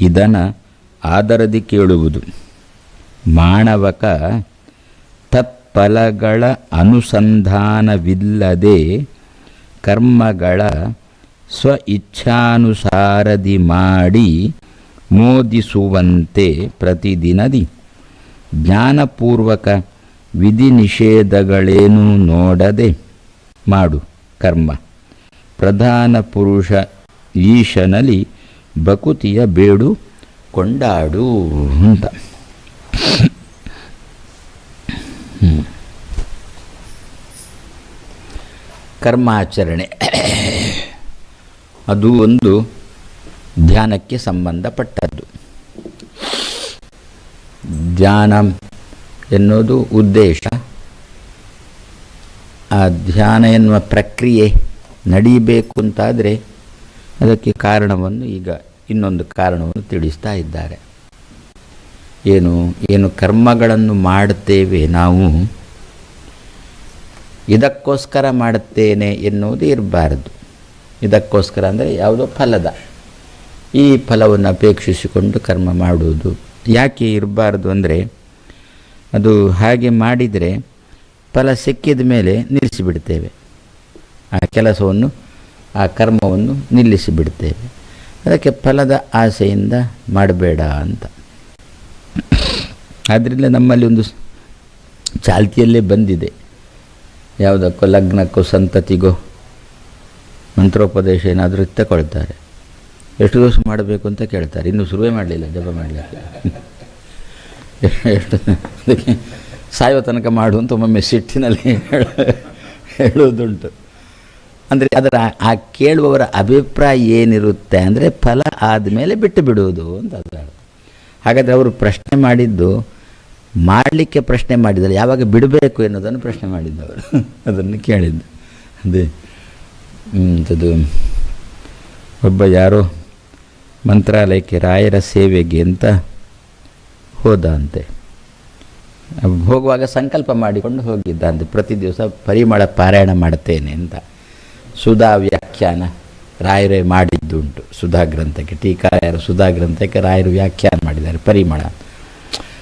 ಇದನ್ನು ಆದರದಿ ಕೇಳುವುದು. ಮಾಣವಕ ತತ್ಫಲಗಳ ಅನುಸಂಧಾನವಿಲ್ಲದೆ ಕರ್ಮಗಳ ಸ್ವ ಇಚ್ಛಾನುಸಾರದಿ ಮಾಡಿ ಮೋದಿಸುವಂತೆ ಪ್ರತಿದಿನದಿ. ಜ್ಞಾನಪೂರ್ವಕ ವಿಧಿ ನಿಷೇಧಗಳೇನೂ ನೋಡದೆ ಮಾಡು ಕರ್ಮ. ಪ್ರಧಾನ ಪುರುಷ ಈಶನಲ್ಲಿ ಬಕುತಿಯ ಬೇಡು, ಕೊಂಡಾಡು ಅಂತ. ಕರ್ಮಾಚರಣೆ. ಅದು ಒಂದು ಧ್ಯಾನಕ್ಕೆ ಸಂಬಂಧಪಟ್ಟದ್ದು. ಧ್ಯಾನ ಎನ್ನುವುದು ಉದ್ದೇಶ. ಆ ಧ್ಯಾನ ಎನ್ನುವ ಪ್ರಕ್ರಿಯೆ ನಡೀಬೇಕು ಅಂತಾದರೆ ಅದಕ್ಕೆ ಕಾರಣವನ್ನು ಈಗ ಇನ್ನೊಂದು ಕಾರಣವನ್ನು ತಿಳಿಸ್ತಾ ಇದ್ದಾರೆ. ಏನು ಏನು ಕರ್ಮಗಳನ್ನು ಮಾಡುತ್ತೇವೆ ನಾವು? ಇದಕ್ಕೋಸ್ಕರ ಮಾಡುತ್ತೇನೆ ಎನ್ನುವುದು ಇರಬಾರದು. ಇದಕ್ಕೋಸ್ಕರ ಅಂದರೆ ಯಾವುದೋ ಫಲದ. ಈ ಫಲವನ್ನು ಅಪೇಕ್ಷಿಸಿಕೊಂಡು ಕರ್ಮ ಮಾಡುವುದು ಯಾಕೆ ಇರಬಾರ್ದು ಅಂದರೆ, ಅದು ಹಾಗೆ ಮಾಡಿದರೆ ಫಲ ಸಿಕ್ಕಿದ ಮೇಲೆ ನಿಲ್ಲಿಸಿಬಿಡ್ತೇವೆ. ಆ ಕೆಲಸವನ್ನು, ಆ ಕರ್ಮವನ್ನು ನಿಲ್ಲಿಸಿಬಿಡ್ತೇವೆ. ಅದಕ್ಕೆ ಫಲದ ಆಸೆಯಿಂದ ಮಾಡಬೇಡ ಅಂತ. ಆದ್ದರಿಂದ ನಮ್ಮಲ್ಲಿ ಒಂದು ಚಾಲ್ತಿಯಲ್ಲೇ ಬಂದಿದೆ. ಯಾವುದಕ್ಕೋ ಲಗ್ನಕ್ಕೋ ಸಂತತಿಗೋ ಮಂತ್ರೋಪದೇಶ ಏನಾದರೂ ತಗೊಳ್ತಾರೆ ಎಷ್ಟು ದಿವಸ ಮಾಡಬೇಕು ಅಂತ ಕೇಳ್ತಾರೆ. ಇನ್ನೂ ಶುರುವೇ ಮಾಡಲಿಲ್ಲ, ಜಪ ಮಾಡಲಿಕ್ಕೆ ಎಷ್ಟು ಅದಕ್ಕೆ ಸಾಯೋ ತನಕ ಮಾಡು ಅಂತ ಒಮ್ಮೊಮ್ಮೆ ಸಿಟ್ಟಿನಲ್ಲಿ ಹೇಳ- ಹೇಳುವುದುಂಟು. ಅಂದರೆ ಅದರ ಆ ಕೇಳುವವರ ಅಭಿಪ್ರಾಯ ಏನಿರುತ್ತೆ ಅಂದರೆ ಫಲ ಆದಮೇಲೆ ಬಿಟ್ಟು ಬಿಡುವುದು ಅಂತ ಅದರ. ಹಾಗಾದರೆ ಅವರು ಪ್ರಶ್ನೆ ಮಾಡಿದ್ದು, ಮಾಡಲಿಕ್ಕೆ ಪ್ರಶ್ನೆ ಮಾಡಿದ್ದಾರೆ ಯಾವಾಗ ಬಿಡಬೇಕು ಎನ್ನುವುದನ್ನು ಪ್ರಶ್ನೆ ಮಾಡಿದ್ದು ಮಾಡಿದ್ದವರು ಅದನ್ನು ಕೇಳಿದ್ದು. ಅದೇ. ಅಂಥದ್ದು. ಒಬ್ಬ ಯಾರೋ ಮಂತ್ರಾಲಯಕ್ಕೆ ರಾಯರ ಸೇವೆಗೆ ಅಂತ ಹೋದ ಅಂತೆ ಹೋಗುವಾಗ ಸಂಕಲ್ಪ ಮಾಡಿಕೊಂಡು ಹೋಗಿದ್ದ ಅಂತೆ ಪ್ರತಿ ದಿವಸ ಪರಿಮಳ ಪಾರಾಯಣ ಮಾಡ್ತೇನೆ ಅಂತ. ಸುಧಾ ವ್ಯಾಖ್ಯಾನ ರಾಯರೇ ಮಾಡಿದ್ದುಂಟು. ಸುಧಾ ಗ್ರಂಥಕ್ಕೆ, ಟೀಕಾಯರು ಸುಧಾ ಗ್ರಂಥಕ್ಕೆ ರಾಯರು ವ್ಯಾಖ್ಯಾನ ಮಾಡಿದ್ದಾರೆ. ಪರಿಮಳ.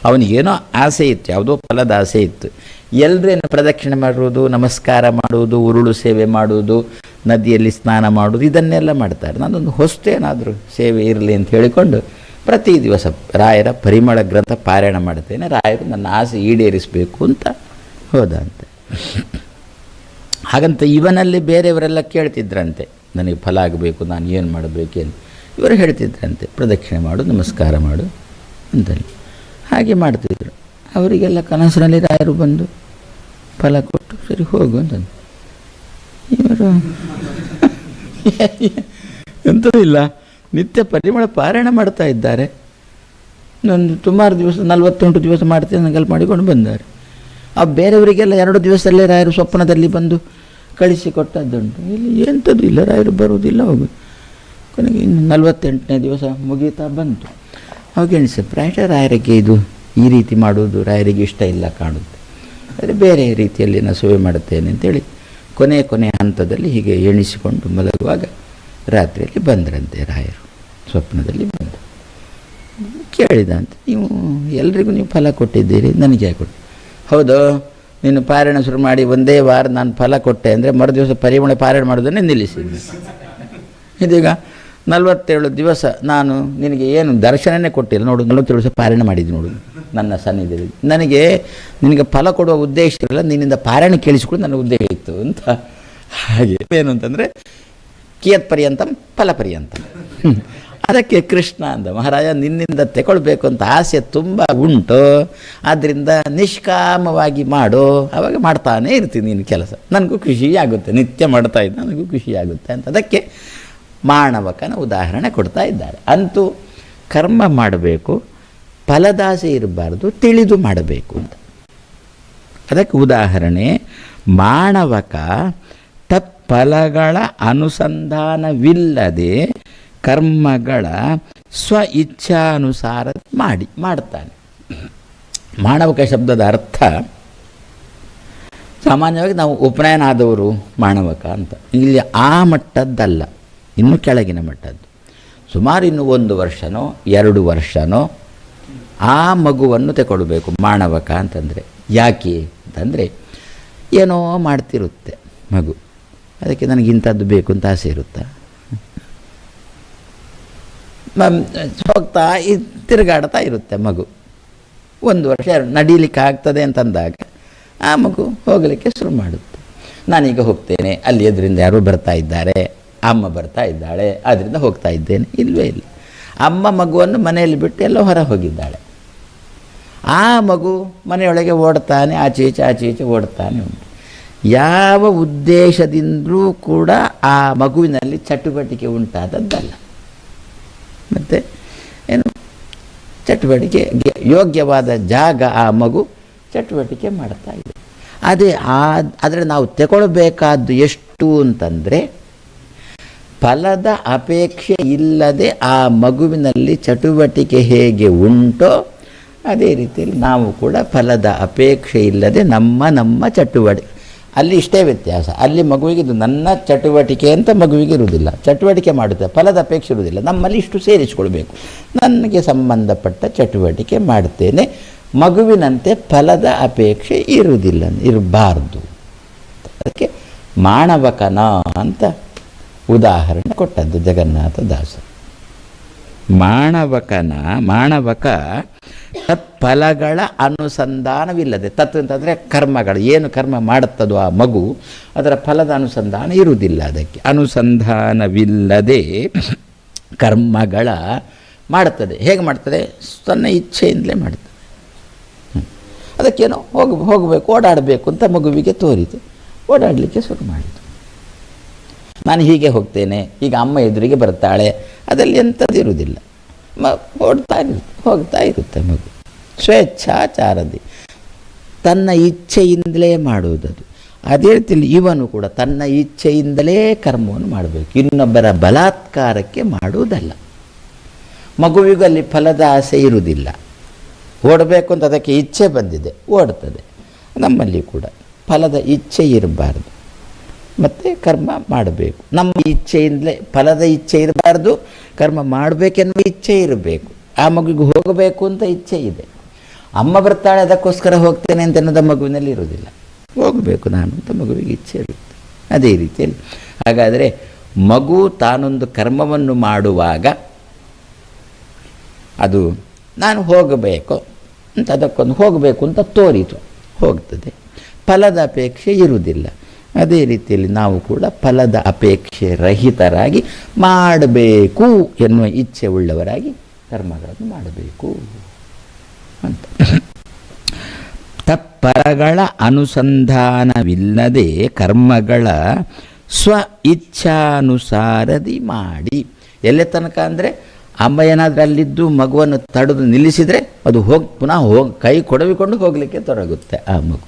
ಅವನಿಗೇನೋ ಆಸೆ ಇತ್ತು, ಯಾವುದೋ ಫಲದ ಆಸೆ ಇತ್ತು. ಎಲ್ಲರೇನು ಪ್ರದಕ್ಷಿಣೆ ಮಾಡುವುದು, ನಮಸ್ಕಾರ ಮಾಡುವುದು, ಉರುಳು ಸೇವೆ ಮಾಡುವುದು, ನದಿಯಲ್ಲಿ ಸ್ನಾನ ಮಾಡುವುದು, ಇದನ್ನೆಲ್ಲ ಮಾಡ್ತಾರೆ. ನಾನೊಂದು ಹೊಸ್ತೇನಾದರೂ ಸೇವೆ ಇರಲಿ ಅಂತ ಹೇಳಿಕೊಂಡು ಪ್ರತಿ ದಿವಸ ರಾಯರ ಪರಿಮಳ ಗ್ರಂಥ ಪಾರಾಯಣ ಮಾಡ್ತೇನೆ. ರಾಯರು ನನ್ನ ಆಸೆ ಈಡೇರಿಸಬೇಕು ಅಂತ ಹೋದ ಅಂತೆ. ಹಾಗಂತ ಇವನಲ್ಲಿ ಬೇರೆಯವರೆಲ್ಲ ಕೇಳ್ತಿದ್ರಂತೆ, ನನಗೆ ಫಲ ಆಗಬೇಕು, ನಾನು ಏನು ಮಾಡಬೇಕೇನು ಇವರು ಹೇಳ್ತಿದ್ರಂತೆ, ಪ್ರದಕ್ಷಿಣೆ ಮಾಡು, ನಮಸ್ಕಾರ ಮಾಡು ಅಂತೇಳಿ ಹಾಗೆ ಮಾಡ್ತಿದ್ರು. ಅವರಿಗೆಲ್ಲ ಕನಸಿನಲ್ಲಿ ರಾಯರು ಬಂದು ಫಲ ಕೊಟ್ಟು, ಸರಿ ಹೋಗು ಅಂತಂದು. ಇವರು ಎಂಥದ್ದು ಇಲ್ಲ, ನಿತ್ಯ ಪರಿಮಳ ಪಾರಾಯಣ ಮಾಡ್ತಾ ಇದ್ದಾರೆ. ಒಂದು ಸುಮಾರು ದಿವಸ, ನಲವತ್ತೆಂಟು ದಿವಸ ಮಾಡ್ತೀನಿ ನನಗೆಲ್ಲ ಮಾಡಿಕೊಂಡು ಬಂದ್ದಾರೆ ಆ ಬೇರೆಯವರಿಗೆಲ್ಲ ಎರಡು ದಿವಸದಲ್ಲೇ ರಾಯರು ಸ್ವಪ್ನದಲ್ಲಿ ಬಂದು ಕಳಿಸಿಕೊಟ್ಟದ್ದುಂಟು. ಇಲ್ಲಿ ಎಂಥದ್ದು ಇಲ್ಲ, ರಾಯರು ಬರುವುದಿಲ್ಲ ಹೋಗು. ಕೊನೆಗೆ ಇನ್ನು ನಲವತ್ತೆಂಟನೇ ದಿವಸ ಮುಗೀತಾ ಬಂತು. ಅವಾಗ ಎಣಿಸ, ಪ್ರಾಯಶಃ ರಾಯರಿಗೆ ಇದು ಈ ರೀತಿ ಮಾಡುವುದು ರಾಯರಿಗೆ ಇಷ್ಟ ಇಲ್ಲ ಕಾಣುತ್ತೆ ಆದರೆ ಬೇರೆ ರೀತಿಯಲ್ಲಿ ನಾನು ಸೇವೆ ಮಾಡುತ್ತೇನೆ ಅಂತೇಳಿ ಕೊನೆ ಕೊನೆಯ ಹಂತದಲ್ಲಿ ಹೀಗೆ ಎಣಿಸಿಕೊಂಡು ಮಲಗುವಾಗ ರಾತ್ರಿಯಲ್ಲಿ ಬಂದ್ರಂತೆ ರಾಯರು, ಸ್ವಪ್ನದಲ್ಲಿ ಬಂದರು ಕೇಳಿದಂತೆ ನೀವು ಎಲ್ರಿಗೂ ನೀವು ಫಲ ಕೊಟ್ಟಿದ್ದೀರಿ, ನನಗೆ ಕೊಟ್ಟು ಹೌದು, ನೀನು ಪಾರಾಯಣ ಶುರು ಮಾಡಿ ಒಂದೇ ವಾರ ನಾನು ಫಲ ಕೊಟ್ಟೆ ಅಂದರೆ ಮರು ದಿವಸ ಪರಿಮಳ ಪಾರಾಯಣ ಮಾಡೋದನ್ನೇ ನಿಲ್ಲಿಸಿದ್ದೆ ಇದೀಗ ನಲವತ್ತೇಳು ದಿವಸ ನಾನು ನಿನಗೆ ಏನು ದರ್ಶನನೇ ಕೊಟ್ಟಿಲ್ಲ. ನೋಡು, ನಲವತ್ತೇಳು ದಿವಸ ಪಾರಾಯಣ ಮಾಡಿದ್ದು ನೋಡು, ನನ್ನ ಸನ್ನಿಧಿಯಲ್ಲಿ. ನನಗೆ ನಿನಗೆ ಫಲ ಕೊಡುವ ಉದ್ದೇಶ ಇರಲ್ಲ, ನಿನ್ನಿಂದ ಪಾರಾಯಣ ಕೇಳಿಸಿಕೊಂಡು ನನ್ನ ಉದ್ದೇಶ ಇತ್ತು ಅಂತ. ಹಾಗೆ, ಏನು ಅಂತಂದರೆ ಕಿಯತ್ ಪರ್ಯಂತಂ ಫಲ ಪರ್ಯಂತಂ. ಅದಕ್ಕೆ ಕೃಷ್ಣ ಅಂದ, ಮಹಾರಾಜ, ನಿನ್ನಿಂದ ತಗೊಳ್ಬೇಕು ಅಂತ ಆಸೆ ತುಂಬ ಉಂಟು. ಆದ್ದರಿಂದ ನಿಷ್ಕಾಮವಾಗಿ ಮಾಡು. ಅವಾಗ ಮಾಡ್ತಾನೇ ಇರ್ತೀನಿ ನೀನು ಕೆಲಸ. ನನಗೂ ಖುಷಿಯಾಗುತ್ತೆ ನಿತ್ಯ ಮಾಡ್ತಾ ಇದ್ದ, ನನಗೂ ಖುಷಿಯಾಗುತ್ತೆ ಅಂತ. ಅದಕ್ಕೆ ಮಾಣವಕನ ಉದಾಹರಣೆ ಕೊಡ್ತಾ ಇದ್ದಾರೆ. ಅಂತೂ ಕರ್ಮ ಮಾಡಬೇಕು, ಫಲದಾಸೆ ಇರಬಾರ್ದು, ತಿಳಿದು ಮಾಡಬೇಕು ಅಂತ. ಅದಕ್ಕೆ ಉದಾಹರಣೆ ಮಾಣವಕ ತಪ್ಪಲಗಳ ಅನುಸಂಧಾನವಿಲ್ಲದೆ ಕರ್ಮಗಳ ಸ್ವ ಇಚ್ಛಾನುಸಾರ ಮಾಡಿ, ಮಾಡ್ತಾನೆ. ಮಾಣವಕ ಶಬ್ದದ ಅರ್ಥ, ಸಾಮಾನ್ಯವಾಗಿ ನಾವು ಉಪನಯನ ಆದವರು ಮಾಣವಕ ಅಂತ. ಇಲ್ಲಿ ಆ ಮಟ್ಟದ್ದಲ್ಲ, ಇನ್ನು ಕೆಳಗಿನ ಮಟ್ಟದ್ದು. ಸುಮಾರು ಇನ್ನು ಒಂದು ವರ್ಷನೋ, ಎರಡು ವರ್ಷನೋ, ಆ ಮಗುವನ್ನು ತಗೊಳ್ಬೇಕು ಮಾಣವಕ ಅಂತಂದರೆ. ಯಾಕೆ ಅಂತಂದರೆ, ಏನೋ ಮಾಡ್ತಿರುತ್ತೆ ಮಗು. ಅದಕ್ಕೆ ನನಗೆ ಇಂಥದ್ದು ಬೇಕು ಅಂತ ಆಸೆ ಇರುತ್ತಾ? ಹೋಗ್ತಾ ತಿರುಗಾಡ್ತಾ ಇರುತ್ತೆ ಮಗು. ಒಂದು ವರ್ಷ ನಡೀಲಿಕ್ಕೆ ಆಗ್ತದೆ ಅಂತಂದಾಗ ಆ ಮಗು ಹೋಗಲಿಕ್ಕೆ ಶುರು ಮಾಡುತ್ತೆ. ನಾನೀಗ ಹೋಗ್ತೇನೆ, ಅಲ್ಲಿ ಎದುರಿಂದ ಯಾರೋ ಬರ್ತಾ ಇದ್ದಾರೆ, ಅಮ್ಮ ಬರ್ತಾ ಇದ್ದಾಳೆ ಅದರಿಂದ ಹೋಗ್ತಾ ಇದ್ದೇನೆ ಇಲ್ಲವೇ ಇಲ್ಲ. ಅಮ್ಮ ಮಗುವನ್ನು ಮನೆಯಲ್ಲಿ ಬಿಟ್ಟು ಎಲ್ಲ ಹೊರ ಹೋಗಿದ್ದಾಳೆ. ಆ ಮಗು ಮನೆಯೊಳಗೆ ಓಡ್ತಾನೆ, ಆಚೆ ಈಚೆ ಆಚೆ ಈಚೆ ಓಡ್ತಾನೆ ಉಂಟು. ಯಾವ ಉದ್ದೇಶದಿಂದಲೂ ಕೂಡ ಆ ಮಗುವಿನಲ್ಲಿ ಚಟುವಟಿಕೆ ಉಂಟಾದದ್ದಲ್ಲ. ಮತ್ತು ಏನು? ಚಟುವಟಿಕೆ ಯೋಗ್ಯವಾದ ಜಾಗ ಆ ಮಗು ಚಟುವಟಿಕೆ ಮಾಡ್ತಾ ಇದೆ. ಅದೇ ಆದರೆ ನಾವು ತಗೊಳ್ಬೇಕಾದ್ದು ಎಷ್ಟು ಅಂತಂದರೆ ಫಲದ ಅಪೇಕ್ಷೆ ಇಲ್ಲದೆ ಆ ಮಗುವಿನಲ್ಲಿ ಚಟುವಟಿಕೆ ಹೇಗೆ ಉಂಟೋ ಅದೇ ರೀತಿಯಲ್ಲಿ ನಾವು ಕೂಡ ಫಲದ ಅಪೇಕ್ಷೆ ಇಲ್ಲದೆ ನಮ್ಮ ನಮ್ಮ ಚಟುವಟಿಕೆ ಅಲ್ಲಿ ಇಷ್ಟೇ ವ್ಯತ್ಯಾಸ. ಅಲ್ಲಿ ಮಗುವಿಗೆ ಇದು ನನ್ನ ಚಟುವಟಿಕೆ ಅಂತ ಮಗುವಿಗೆ ಇರುವುದಿಲ್ಲ. ಚಟುವಟಿಕೆ ಮಾಡುತ್ತೆ. ಫಲದ ಅಪೇಕ್ಷೆ ಇರುವುದಿಲ್ಲ. ನಮ್ಮಲ್ಲಿ ಇಷ್ಟು ಸೇರಿಸಿಕೊಳ್ಬೇಕು. ನನಗೆ ಸಂಬಂಧಪಟ್ಟ ಚಟುವಟಿಕೆ ಮಾಡ್ತೇನೆ. ಮಗುವಿನಂತೆ ಫಲದ ಅಪೇಕ್ಷೆ ಇರುವುದಿಲ್ಲ. ಇರಬಾರ್ದು. ಅದಕ್ಕೆ ಮಾಣವಕನ ಅಂತ ಉದಾಹರಣೆ ಕೊಟ್ಟದ್ದು ಜಗನ್ನಾಥ ದಾಸರು. ಮಾಣವಕನ ಮಾಣವಕ ತತ್ಫಲಗಳ ಅನುಸಂಧಾನವಿಲ್ಲದೆ, ತತ್ ಅಂತಂದರೆ ಕರ್ಮಗಳು, ಏನು ಕರ್ಮ ಮಾಡುತ್ತದೋ ಆ ಮಗು, ಅದರ ಫಲದ ಅನುಸಂಧಾನ ಇರುವುದಿಲ್ಲ ಅದಕ್ಕೆ. ಅನುಸಂಧಾನವಿಲ್ಲದೆ ಕರ್ಮಗಳ ಮಾಡುತ್ತದೆ. ಹೇಗೆ ಮಾಡ್ತದೆ ತನ್ನ ಇಚ್ಛೆಯಿಂದಲೇ ಮಾಡ್ತದೆ. ಅದಕ್ಕೇನೋ ಹೋಗ ಹೋಗಬೇಕು, ಓಡಾಡಬೇಕು ಅಂತ ಮಗುವಿಗೆ ತೋರಿತು ಓಡಾಡಲಿಕ್ಕೆ ಶುರು ಮಾಡಿತು ನಾನು ಹೀಗೆ ಹೋಗ್ತೇನೆ, ಈಗ ಅಮ್ಮ ಎದುರಿಗೆ ಬರ್ತಾಳೆ, ಅದರಲ್ಲಿ ಎಂಥದ್ದು ಇರುವುದಿಲ್ಲ. ಮ, ಓಡ್ತಾ ಇರುತ್ತೆ ಹೋಗ್ತಾ ಇರುತ್ತೆ ಮಗು. ಸ್ವೇಚ್ಛಾಚಾರದಿ. ತನ್ನ ಇಚ್ಛೆಯಿಂದಲೇ ಮಾಡುವುದದು. ಅದೇ ರೀತಿಯಲ್ಲಿ ಇವನು ಕೂಡ ತನ್ನ ಇಚ್ಛೆಯಿಂದಲೇ ಕರ್ಮವನ್ನು ಮಾಡಬೇಕು. ಇನ್ನೊಬ್ಬರ ಬಲಾತ್ಕಾರಕ್ಕೆ ಮಾಡುವುದಲ್ಲ. ಮಗುವಿಗಲ್ಲಿ ಫಲದ ಆಸೆ ಇರುವುದಿಲ್ಲ. ಓಡಬೇಕು ಅಂತ ಅದಕ್ಕೆ ಇಚ್ಛೆ ಬಂದಿದೆ, ಓಡ್ತದೆ. ನಮ್ಮಲ್ಲಿ ಕೂಡ ಫಲದ ಇಚ್ಛೆ ಇರಬಾರ್ದು. ಮತ್ತು ಕರ್ಮ ಮಾಡಬೇಕು. ನಮ್ಮ ಇಚ್ಛೆಯಿಂದಲೇ, ಫಲದ ಇಚ್ಛೆ ಇರಬಾರ್ದು, ಕರ್ಮ ಮಾಡಬೇಕೆನ್ನುವ ಇಚ್ಛೆ ಇರಬೇಕು. ಆ ಮಗುವಿಗೆ ಹೋಗಬೇಕು ಅಂತ ಇಚ್ಛೆ ಇದೆ. ಅಮ್ಮ ಬರ್ತಾಳೆ, ಅದಕ್ಕೋಸ್ಕರ ಹೋಗ್ತೇನೆ ಅಂತ ಅನ್ನೋದು ಮಗುವಿನಲ್ಲಿ ಇರುವುದಿಲ್ಲ. ಹೋಗಬೇಕು ನಾನು ಅಂತ ಮಗುವಿಗೆ ಇಚ್ಛೆ ಇರುತ್ತೆ. ಅದೇ ರೀತಿಯಲ್ಲಿ. ಹಾಗಾದರೆ ಮಗು ತಾನೊಂದು ಕರ್ಮವನ್ನು ಮಾಡುವಾಗ ಅದು ನಾನು ಹೋಗಬೇಕು ಅಂತ, ಅದಕ್ಕೊಂದು ಹೋಗಬೇಕು ಅಂತ ತೋರಿತು. ಹೋಗ್ತದೆ. ಫಲದ ಅಪೇಕ್ಷೆ ಇರುವುದಿಲ್ಲ. ಅದೇ ರೀತಿಯಲ್ಲಿ ನಾವು ಕೂಡ ಫಲದ ಅಪೇಕ್ಷೆ ರಹಿತರಾಗಿ ಮಾಡಬೇಕು ಎನ್ನುವ ಇಚ್ಛೆ ಉಳ್ಳವರಾಗಿ ಕರ್ಮಗಳನ್ನು ಮಾಡಬೇಕು ಅಂತ ತಪ್ಪರಗಳ ಅನುಸಂಧಾನವಿಲ್ಲದೆ ಕರ್ಮಗಳ ಸ್ವ ಇಚ್ಛಾನುಸಾರದಿ ಮಾಡಿ ಎಲ್ಲೇ ತನಕ ಅಂದರೆ ಅಮ್ಮ ಏನಾದರೂ ಅಲ್ಲಿದ್ದು ಮಗುವನ್ನು ತಡೆದು ನಿಲ್ಲಿಸಿದರೆ ಅದು ಹೋಗಿ, ಪುನಃ ಹೋಗಿ, ಕೈ ಕೊಡವಿಕೊಂಡು ಹೋಗಲಿಕ್ಕೆ ತೊಡಗುತ್ತೆ ಆ ಮಗು.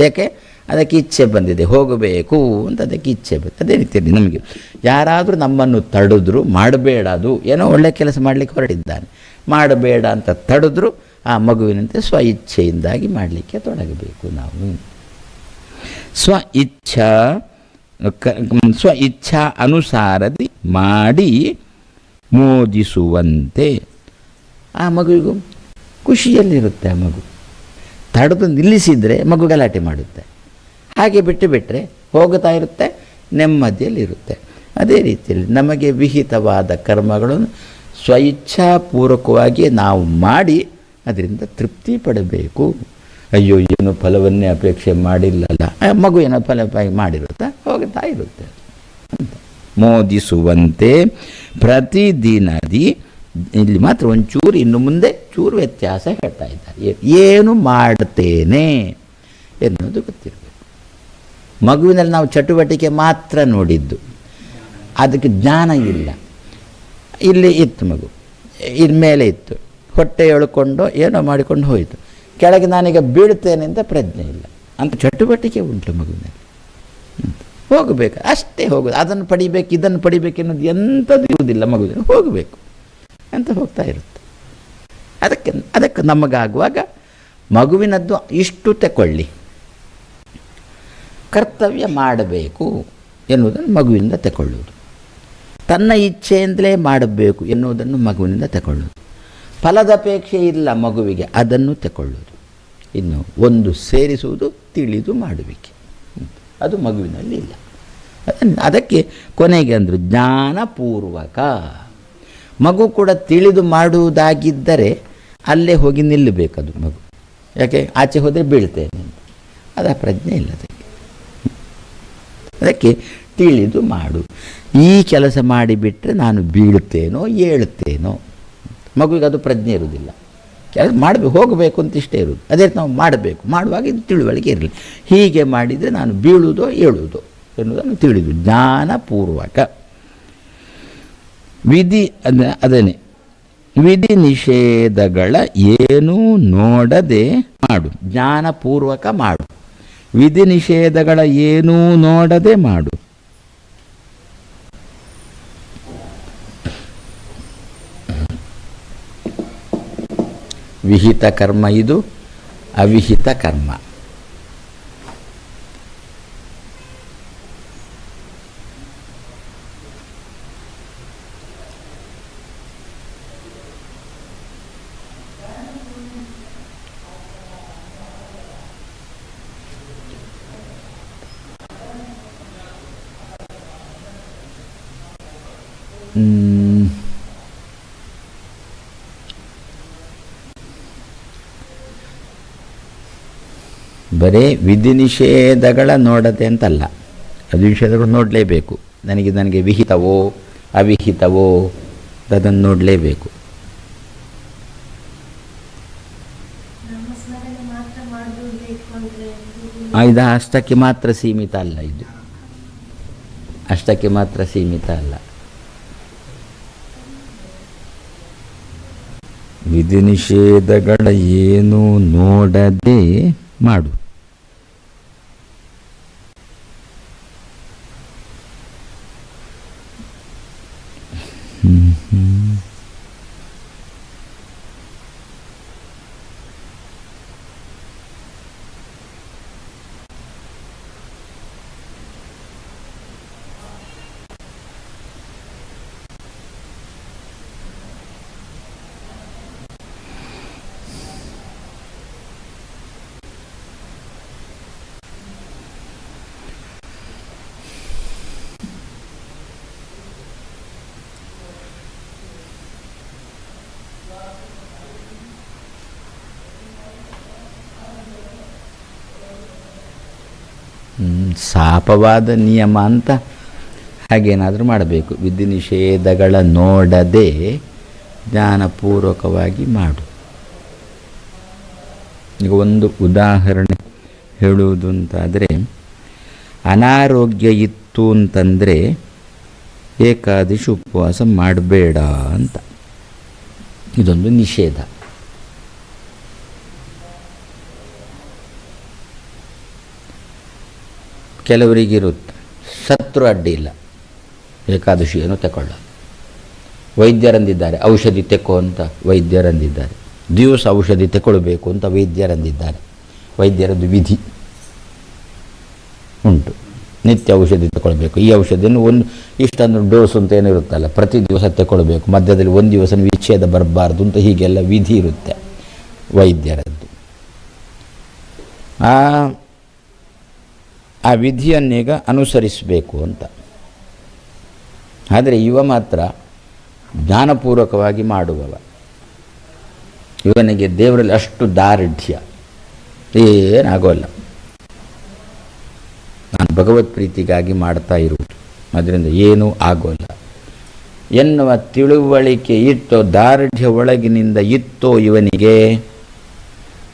ಏಕೆ ಅದಕ್ಕೆ ಇಚ್ಛೆ ಬಂದಿದೆ. ಹೋಗಬೇಕು ಅಂತ ಅದಕ್ಕೆ ಇಚ್ಛೆ ಬಂದಿದೆ. ಅದೇ ರೀತಿಯಲ್ಲಿ ನಮಗೆ ಯಾರಾದರೂ ನಮ್ಮನ್ನು ತಡೆದ್ರು, ಮಾಡಬೇಡ ಅದು. ಏನೋ ಒಳ್ಳೆಯ ಕೆಲಸ ಮಾಡಲಿಕ್ಕೆ ಹೊರಟಿದ್ದಾನೆ. ಮಾಡಬೇಡ ಅಂತ ತಡೆದ್ರು ಆ ಮಗುವಿನಂತೆ ಸ್ವ ಇಚ್ಛೆಯಿಂದಾಗಿ ಮಾಡಲಿಕ್ಕೆ ತೊಡಗಬೇಕು ನಾವು. ಸ್ವ ಇಚ್ಛಾ ಸ್ವ ಇಚ್ಛಾ ಅನುಸಾರದಿ ಮಾಡಿ ಮೋದಿಸುವಂತೆ. ಆ ಮಗುವಿಗೂ ಖುಷಿಯಲ್ಲಿರುತ್ತೆ ಆ ಮಗು. ತಡೆದು ನಿಲ್ಲಿಸಿದರೆ ಮಗು ಗಲಾಟೆ ಮಾಡುತ್ತೆ. ಹಾಗೆ ಬಿಟ್ಟು ಬಿಟ್ಟರೆ ಹೋಗುತ್ತಾ ಇರುತ್ತೆ ನೆಮ್ಮದಿಯಲ್ಲಿರುತ್ತೆ ಅದೇ ರೀತಿಯಲ್ಲಿ ನಮಗೆ ವಿಹಿತವಾದ ಕರ್ಮಗಳನ್ನು ಸ್ವಇಚ್ಛಾಪೂರ್ವಕವಾಗಿ ನಾವು ಮಾಡಿ ಅದರಿಂದ ತೃಪ್ತಿ ಪಡಬೇಕು. ಅಯ್ಯೋ, ಏನು ಫಲವನ್ನೇ ಅಪೇಕ್ಷೆ ಮಾಡಿಲ್ಲಲ್ಲ. ಮಗು ಏನೋ ಫಲ ಮಾಡಿರುತ್ತಾ, ಹೋಗುತ್ತಾ ಇರುತ್ತೆ. ಮೋದಿಸುವಂತೆ ಪ್ರತಿದಿನದಿ ಇಲ್ಲಿ ಮಾತ್ರ ಒಂಚೂರು ಇನ್ನು ಮುಂದೆ ಚೂರು ವ್ಯತ್ಯಾಸ ಹೇಳ್ತಾ ಇದ್ದಾರೆ. ಏನು ಮಾಡ್ತೇನೆ ಎನ್ನುವುದು ಗೊತ್ತಿರಬೇಕು. ಮಗುವಿನಲ್ಲಿ ನಾವು ಚಟುವಟಿಕೆ ಮಾತ್ರ ನೋಡಿದ್ದು. ಅದಕ್ಕೆ ಜ್ಞಾನ ಇಲ್ಲ. ಇಲ್ಲಿ ಇತ್ತು ಮಗು. ಇಲ್ಲಿ ಮೇಲೆ ಇತ್ತು. ಹೊಟ್ಟೆ ಎಳ್ಕೊಂಡು ಏನೋ ಮಾಡಿಕೊಂಡು ಹೋಯಿತು. ಕೆಳಗೆ ನಾನೀಗ ಬೀಳ್ತೇನೆ ಅಂತ ಪ್ರಜ್ಞೆ ಇಲ್ಲ. ಅಂತ ಚಟುವಟಿಕೆ ಉಂಟು ಮಗುವಿನಲ್ಲಿ. ಹೋಗಬೇಕು. ಅಷ್ಟೇ ಹೋಗೋದು ಅದನ್ನು ಪಡಿಬೇಕು, ಇದನ್ನು ಪಡಿಬೇಕು ಅನ್ನೋದು ಎಂಥದ್ದು ಇರುವುದಿಲ್ಲ ಮಗುವಿನ ಹೋಗಬೇಕು. ಅಂತ ಹೋಗ್ತಾ ಇರುತ್ತೆ. ಅದಕ್ಕೆ ಅದಕ್ಕೆ ನಮಗಾಗುವಾಗ ಮಗುವಿನದ್ದು ಇಷ್ಟು ತಗೊಳ್ಳಿ ಕರ್ತವ್ಯ ಮಾಡಬೇಕು ಎನ್ನುವುದನ್ನು ಮಗುವಿನಿಂದ ತಗೊಳ್ಳುವುದು ತನ್ನ ಇಚ್ಛೆಯಿಂದಲೇ ಮಾಡಬೇಕು ಎನ್ನುವುದನ್ನು ಮಗುವಿನಿಂದ ತಗೊಳ್ಳೋದು ಫಲದಪೇಕ್ಷೆ ಇಲ್ಲ ಮಗುವಿಗೆ, ಅದನ್ನು ತಗೊಳ್ಳುವುದು ಇನ್ನು ಒಂದು ಸೇರಿಸುವುದು, ತಿಳಿದು ಮಾಡುವಿಕೆ. ಅದು ಮಗುವಿನಲ್ಲಿ ಇಲ್ಲ. ಅದಕ್ಕೆ ಕೊನೆಗೆ ಅಂದರು ಜ್ಞಾನಪೂರ್ವಕ. ಮಗು ಕೂಡ ತಿಳಿದು ಮಾಡುವುದಾಗಿದ್ದರೆ ಅಲ್ಲೇ ಹೋಗಿ ನಿಲ್ಲಬೇಕದು ಮಗು. ಯಾಕೆ? ಆಚೆ ಹೋದರೆ ಬೀಳ್ತೇನೆ ಅದು ಪ್ರಜ್ಞೆ ಇಲ್ಲ ಅದಕ್ಕೆ. ಅದಕ್ಕೆ ತಿಳಿದು ಮಾಡು. ಈ ಕೆಲಸ ಮಾಡಿಬಿಟ್ರೆ ನಾನು ಬೀಳುತ್ತೇನೋ, ಏಳುತ್ತೇನೋ. ಮಗುವಿಗೆ ಅದು ಪ್ರಜ್ಞೆ ಇರುವುದಿಲ್ಲ. ಕೆಲಸ ಮಾಡಬೇಕು ಹೋಗಬೇಕು ಅಂತ ಇಷ್ಟೇ ಇರೋದು ಅದೇ ನಾವು ಮಾಡಬೇಕು. ಮಾಡುವಾಗ ಇದು ತಿಳುವಳಿಕೆ ಇರಲಿ. ಹೀಗೆ ಮಾಡಿದರೆ ನಾನು ಬೀಳುವುದೋ, ಏಳುವುದೋ ಎನ್ನುವುದನ್ನು ತಿಳಿದು. ಜ್ಞಾನಪೂರ್ವಕ. ವಿಧಿ ಅದ, ಅದೇನೆ. ವಿಧಿ ನಿಷೇಧಗಳ ಏನೂ ನೋಡದೆ ಮಾಡು, ಜ್ಞಾನಪೂರ್ವಕ ಮಾಡು. ವಿಧಿ ನಿಷೇಧಗಳ ಏನೂ ನೋಡದೆ ಮಾಡು. ವಿಹಿತ ಕರ್ಮ ಇದು, ಅವಿಹಿತ ಕರ್ಮ. ಬರೀ ವಿಧಿ ನಿಷೇಧಗಳ ನೋಡದೆ ಅಂತಲ್ಲ. ಅದು ನಿಷೇಧಗಳು ನೋಡಲೇಬೇಕು. ನನಗೆ ನನಗೆ ವಿಹಿತವೋ ಅವಿಹಿತವೋ ಅದನ್ನು ನೋಡಲೇಬೇಕು. ಇದು ಅಷ್ಟಕ್ಕೆ ಮಾತ್ರ ಸೀಮಿತ ಅಲ್ಲ ಇದು. ಅಷ್ಟಕ್ಕೆ ಮಾತ್ರ ಸೀಮಿತ ಅಲ್ಲ. ವಿಧಿ ನಿಷೇಧಗಳ ಏನೂ ನೋಡದೆ ಮಾಡು. ಶಾಪವಾದ ನಿಯಮ ಅಂತ ಹಾಗೇನಾದರೂ ಮಾಡಬೇಕು. ವಿಧಿ ನಿಷೇಧಗಳ ನೋಡದೆ ಜ್ಞಾನಪೂರ್ವಕವಾಗಿ ಮಾಡು. ಈಗ ಒಂದು ಉದಾಹರಣೆ ಹೇಳುವುದು ಅಂತಾದರೆ ಅನಾರೋಗ್ಯ ಇತ್ತು ಅಂತಂದರೆ ಏಕಾದಶಿ ಉಪವಾಸ ಮಾಡಬೇಡ ಅಂತ. ಇದೊಂದು ನಿಷೇಧ. ಕೆಲವರಿಗಿರುತ್ತೆ ಸತ್ರು ಅಡ್ಡಿ ಇಲ್ಲ. ಏಕಾದಶಿಯನ್ನು ತಗೊಳ್ಳ ವೈದ್ಯರಂದಿದ್ದಾರೆ, ಔಷಧಿ ತೆಕ್ಕೋ ಅಂತ ವೈದ್ಯರಂದಿದ್ದಾರೆ. ದಿವಸ ಔಷಧಿ ತಗೊಳ್ಬೇಕು ಅಂತ ವೈದ್ಯರಂದಿದ್ದಾರೆ. ವೈದ್ಯರದ್ದು ವಿಧಿ ಉಂಟು. ನಿತ್ಯ ಔಷಧಿ ತಗೊಳ್ಬೇಕು ಈ ಔಷಧಿಯನ್ನು ಒಂದು ಇಷ್ಟೊಂದು ಡೋಸ್ ಅಂತ ಏನಿರುತ್ತಲ್ಲ ಪ್ರತಿ ದಿವಸ ತಗೊಳ್ಬೇಕು ಮಧ್ಯದಲ್ಲಿ ಒಂದು ದಿವಸ ವಿಚ್ಛೇದ ಬರಬಾರ್ದು ಅಂತ ಹೀಗೆಲ್ಲ ವಿಧಿ ಇರುತ್ತೆ ವೈದ್ಯರದ್ದು. ಆ ವಿಧಿಯನ್ನೀಗ ಅನುಸರಿಸಬೇಕು ಅಂತ. ಆದರೆ ಇವ ಮಾತ್ರ ಜ್ಞಾನಪೂರ್ವಕವಾಗಿ ಮಾಡುವವ. ಇವನಿಗೆ ದೇವರಲ್ಲಿ ಅಷ್ಟು ದಾರ್ಢ್ಯ. ಏನಾಗೋಲ್ಲ. ನಾನು ಭಗವತ್ ಪ್ರೀತಿಗಾಗಿ ಮಾಡ್ತಾ ಇರುವುದು. ಅದರಿಂದ ಏನೂ ಆಗೋಲ್ಲ. ಎನ್ನುವ ತಿಳುವಳಿಕೆ ಇತ್ತೋ ದಾರ್ಢ್ಯ ಒಳಗಿನಿಂದ ಇತ್ತೋ ಇವನಿಗೆ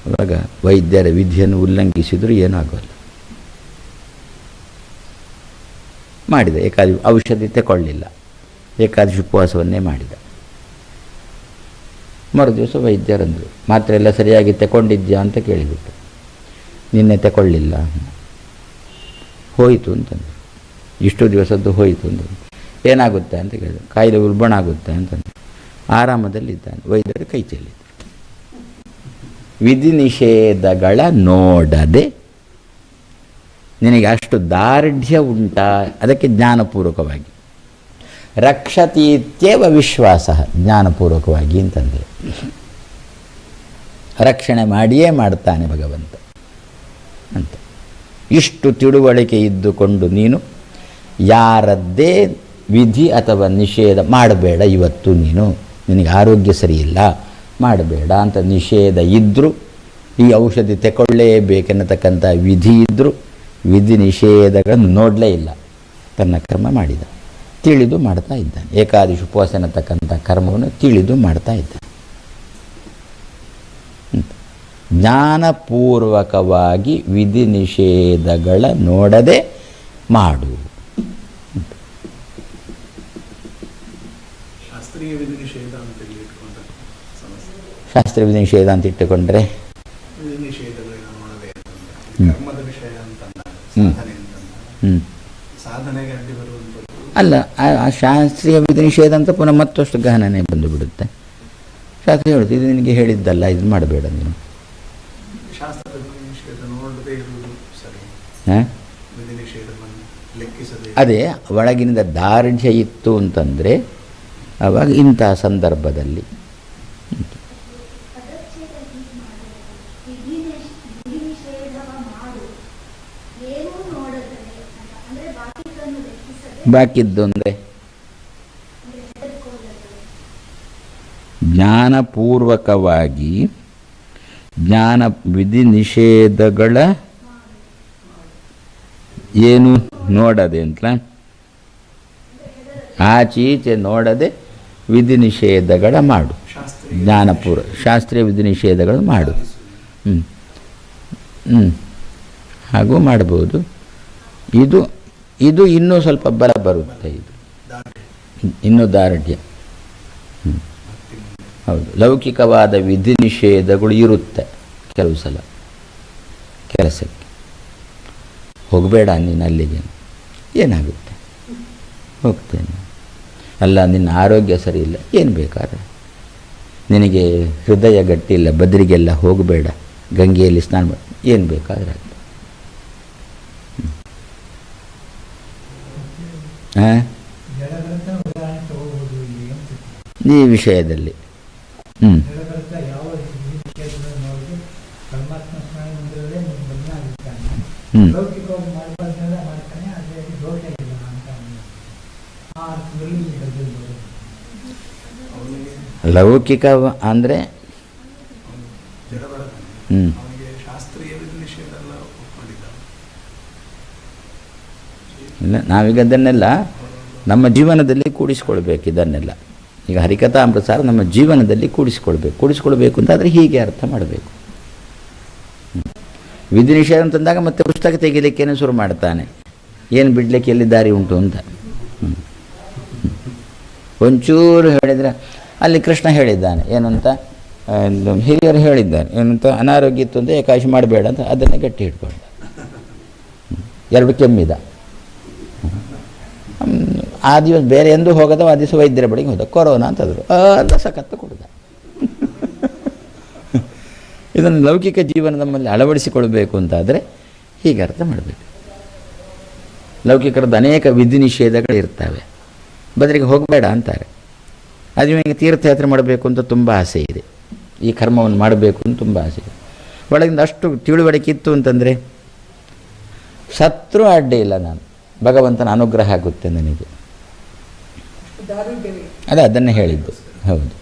ಆವಾಗ ವೈದ್ಯರ ವಿಧಿಯನ್ನು ಉಲ್ಲಂಘಿಸಿದರೂ ಏನಾಗೋಲ್ಲ. ಮಾಡಿದ. ಏಕಾದಿ ಔಷಧಿ ತಗೊಳ್ಳಿಲ್ಲ ಏಕಾದಶಿ ಉಪವಾಸವನ್ನೇ ಮಾಡಿದ. ಮರು ದಿವಸ ವೈದ್ಯರಂದರು, ಮಾತ್ರ ಎಲ್ಲ ಸರಿಯಾಗಿ ತಗೊಂಡಿದ್ಯಾ ಅಂತ ಕೇಳಿಬಿಟ್ಟು, ನಿನ್ನೆ ತಗೊಳ್ಳಿಲ್ಲ ಹೋಯಿತು ಅಂತಂದರು. ಇಷ್ಟು ದಿವಸದ್ದು ಹೋಯಿತು ಅಂತ ಏನಾಗುತ್ತೆ ಅಂತ ಕೇಳಿದ ಕಾಯಿಲೆ ಉಲ್ಬಣ ಆಗುತ್ತೆ ಅಂತಂದು ಆರಾಮದಲ್ಲಿದ್ದಾನೆ. ವೈದ್ಯರು ಕೈ ಚೆಲ್ಲಿದ್ರು. ವಿಧಿ ನಿಷೇಧಗಳ ನೋಡದೆ ನಿನಗೆ ಅಷ್ಟು ದಾರ್ಢ್ಯ ಉಂಟಾ? ಅದಕ್ಕೆ ಜ್ಞಾನಪೂರ್ವಕವಾಗಿ. ರಕ್ಷತೀತ್ಯವ ವಿಶ್ವಾಸ, ಜ್ಞಾನಪೂರ್ವಕವಾಗಿ ಅಂತಂದರೆ. ರಕ್ಷಣೆ ಮಾಡಿಯೇ ಮಾಡ್ತಾನೆ ಭಗವಂತ. ಅಂತ. ಇಷ್ಟು ತಿಳುವಳಿಕೆ ಇದ್ದುಕೊಂಡು ನೀನು ಯಾರದ್ದೇ ವಿಧಿ ಅಥವಾ ನಿಷೇಧ, ಮಾಡಬೇಡ ಇವತ್ತು ನೀನು. ನಿನಗೆ ಆರೋಗ್ಯ ಸರಿಯಿಲ್ಲ, ಮಾಡಬೇಡ ಅಂತ ನಿಷೇಧ ಇದ್ದರೂ ಈ ಔಷಧಿ ತಗೊಳ್ಳೇಬೇಕೆನ್ನತಕ್ಕಂಥ ವಿಧಿ ಇದ್ದರೂ ವಿಧಿ ನಿಷೇಧಗಳನ್ನು ನೋಡಲೇ ಇಲ್ಲ. ತನ್ನ ಕರ್ಮ ಮಾಡಿದ. ತಿಳಿದು ಮಾಡ್ತಾ ಇದ್ದಾನೆ. ಏಕಾದಶಿ ಉಪವಾಸ ಅನ್ನತಕ್ಕಂಥ ಕರ್ಮವನ್ನು ತಿಳಿದು ಮಾಡ್ತಾ ಇದ್ದಾನೆ. ಜ್ಞಾನಪೂರ್ವಕವಾಗಿ ವಿಧಿ ನಿಷೇಧಗಳ ನೋಡದೆ ಮಾಡು. ಶಾಸ್ತ್ರೀಯ ವಿಧಿ ನಿಷೇಧ ಅಂತ ಇಟ್ಟುಕೊಂಡ್ರೆ? ಅಲ್ಲ ಆ- ಶಾಸ್ತ್ರೀಯ ವಿಧಿ ನಿಷೇಧ ಅಂತ ಪುನಃ ಮತ್ತಷ್ಟು ಗಹನನೇ ಬಂದು ಬಿಡುತ್ತೆ. ಶಾಸ್ತ್ರ ಹೇಳುತ್ತೆ ಇದು ನಿನಗೆ ಹೇಳಿದ್ದಲ್ಲ ಇದು ಮಾಡಬೇಡ ನೀನು. ಅದೇ ಒಳಗಿನಿಂದ ದಾರ್ಢ್ಯ ಇತ್ತು ಅಂತಂದರೆ ಆವಾಗ ಇಂಥ ಸಂದರ್ಭದಲ್ಲಿ ಪದಚ್ಛೇದ ಹೀಗೆ ಮಾಡಬೇಕು ವಿಧಿ ನಿಷ್- ವಿಧಿ ನಿಷೇಧವ ಮಾಡು ಏನೂ ನೋಡದೆ ಅಂತ ಅಂದ್ರೆ ಬಾಕಿದನ್ನು ಲೆಕ್ಕಿಸದೆ ಬಾಕಿದ್ದು ಅಂದರೆ ಅಂದ್ರೆ ಜ್ಞಾನಪೂರ್ವಕವಾಗಿ ಜ್ಞಾನ ವಿಧಿ ನಿಷೇಧಗಳ ಏನು ನೋಡದೆ ಅಂತಲ? ಆಚೀಚೆ ನೋಡದೆ ವಿಧಿ ನಿಷೇಧಗಳ ಮಾಡು. ಜ್ಞಾನಪೂರ್ವ ಶಾಸ್ತ್ರೀಯ ವಿಧಿ ನಿಷೇಧಗಳು ಮಾಡು. ಹ್ಞೂ ಹ್ಞೂ ಹಾಗೂ ಮಾಡ್ಬೋದು ಇದು ಇದು ಇನ್ನೂ ಸ್ವಲ್ಪ ಬಲ ಬರುತ್ತೆ ಇದು. ಇನ್ನೂ ದಾರ್ಢ್ಯ. ಹೌದು. ಲೌಕಿಕವಾದ ವಿಧಿ ನಿಷೇಧಗಳು ಇರುತ್ತೆ ಕೆಲವು ಸಲ. ಕೆಲಸಕ್ಕೆ. ಹೋಗಬೇಡ ನೀನು ಅಲ್ಲಿಗೆ. ಏನಾಗುತ್ತೆ? ಹೋಗ್ತೇನೆ. ಅಲ್ಲ, ನಿನ್ನ ಆರೋಗ್ಯ ಸರಿ ಇಲ್ಲ. ಏನು ಬೇಕಾದ್ರೆ? ನಿನಗೆ ಹೃದಯ ಗಟ್ಟಿಲ್ಲ ಬದರಿಗೆಲ್ಲ ಹೋಗಬೇಡ. ಗಂಗೆಯಲ್ಲಿ ಸ್ನಾನ ಮಾಡಿ ಏನು ಬೇಕಾದ್ರೆ ಆಗ್ತದೆ ಹಾಂ ಜಡಗ್ರಂಥ ಉದಾಹರಣೆ ತಗೋಬಹುದು ಇಲ್ಲಿ ಅಂತ ಈ ವಿಷಯದಲ್ಲಿ ಹ್ಞೂ ಜಡಗ್ರಂಥ ಯಾವ ವಿಷಯಗಳನ್ನು ನೋಡಿದ್ರೆ ಪರಮಾತ್ಮ ಸ್ಮರಣೆ ಮುಂದಿರದೆ ನಿಮ್ಮ ಗಮನ ಆಗಿರ್ತಾನೆ ಹ್ಞೂ ಲೌಕಿಕವಾಗಿ ಮಾಡಬಾರ್ದೆಲ್ಲ ಮಾಡ್ತಾನೆ ಆದರೆ ದೋಷ ಇಲ್ಲ ಅಂತ ಅನ್ನೋದು. ಆ ಅರ್ಥದಲ್ಲಿ ವಿಷಯದಲ್ಲಿ. ಹ್ಞೂ ಹ್ಞೂ ಲೌಕಿಕ ಅಂದರೆ ಜಡ ಬರತಾನೆ ಹ್ಞೂ ಅವನಿಗೆ ಶಾಸ್ತ್ರೀಯ ವಿಧಿ ನಿಷೇಧ ಎಲ್ಲ ಒಪ್ಕೊಂಡಿದ್ದ ಇಲ್ಲ ನಾವೀಗ ಅದನ್ನೆಲ್ಲ ನಮ್ಮ ಜೀವನದಲ್ಲಿ ಕೂಡಿಸ್ಕೊಳ್ಬೇಕು ಇದನ್ನೆಲ್ಲ. ಈಗ ಹರಿಕಥಾಮೃತ ನಮ್ಮ ಜೀವನದಲ್ಲಿ ಕೂಡಿಸ್ಕೊಳ್ಬೇಕು. ಕೂಡಿಸ್ಕೊಳ್ಬೇಕು ಅಂತಾದರೆ ಹೀಗೆ ಅರ್ಥ ಮಾಡಬೇಕು. ವಿಧಿ ನಿಷೇಧ ಅಂತಂದಾಗ ಮತ್ತೆ ಪುಸ್ತಕ ತೆಗಿಲಿಕ್ಕೇನೆ ಶುರು ಮಾಡ್ತಾನೆ? ಏನು ಬಿಡಲಿಕ್ಕೆ ಎಲ್ಲಿ ದಾರಿ ಉಂಟು ಅಂತ. ಒಂಚೂರು ಹೇಳಿದರೆ ಅಲ್ಲಿ ಕೃಷ್ಣ ಹೇಳಿದ್ದಾನೆ, ಏನಂತ? ಹಿರಿಯರು ಹೇಳಿದ್ದಾರೆ ಏನಂತ? ಅನಾರೋಗ್ಯ ಇತ್ತು ಅಂತ ಏಕಾಶಿ ಮಾಡಬೇಡ ಅಂತ ಅದನ್ನೇ ಗಟ್ಟಿ ಇಟ್ಕೊಂಡ ಎರಡು ಕೆಮ್ಮಿದ. ಆ ದಿವಸ ಬೇರೆ ಎಂದೂ ಹೋಗದ ಆ ದಿವಸ ವೈದ್ಯರ ಬಳಿಗೆ ಹೋದ. ಕೊರೋನಾ ಅಂತಂದರು ಅಂತ ಸಖತ್ತು ಕೊಡ್ದ. ಇದನ್ನು ಲೌಕಿಕ ಜೀವನ ನಮ್ಮಲ್ಲಿ ಅಳವಡಿಸಿಕೊಳ್ಬೇಕು ಅಂತಾದರೆ ಹೀಗೆ ಅರ್ಥ ಮಾಡಬೇಕು. ಲೌಕಿಕರದ್ದು ಅನೇಕ ವಿಧಿ ನಿಷೇಧಗಳು ಇರ್ತವೆ ಬದಲಿಗೆ ಹೋಗಬೇಡ ಅಂತಾರೆ. ಅದು ನಿಮಗೆ ತೀರ್ಥಯಾತ್ರೆ ಮಾಡಬೇಕು ಅಂತ ತುಂಬ ಆಸೆ ಇದೆ. ಈ ಕರ್ಮವನ್ನು ಮಾಡಬೇಕು ಅಂತ ತುಂಬ ಆಸೆ ಇದೆ. ಒಳಗಿಂದ ಅಷ್ಟು ತಿಳುವಳಿಕೆ ಇತ್ತು ಅಂತಂದರೆ, ಸತ್ರು ಅಡ್ಡಿ ಇಲ್ಲ ನಾನು. ಭಗವಂತನ ಅನುಗ್ರಹ ಆಗುತ್ತೆ ನನಗೆ. ಅದೇ ಅದನ್ನೇ ಹೇಳಿದ್ದು. ಹೌದು.